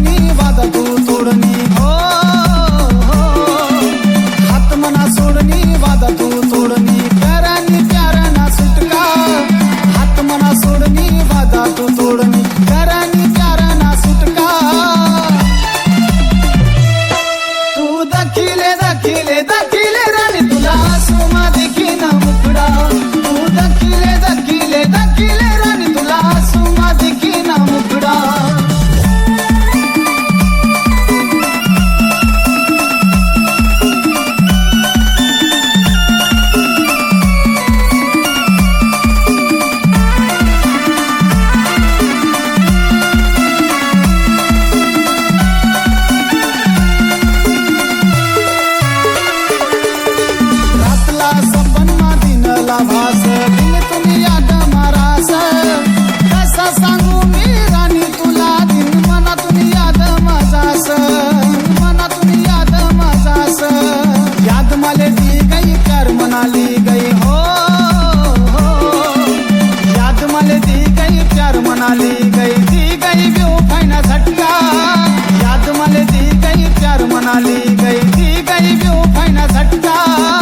minha invada கட்டின சட்டா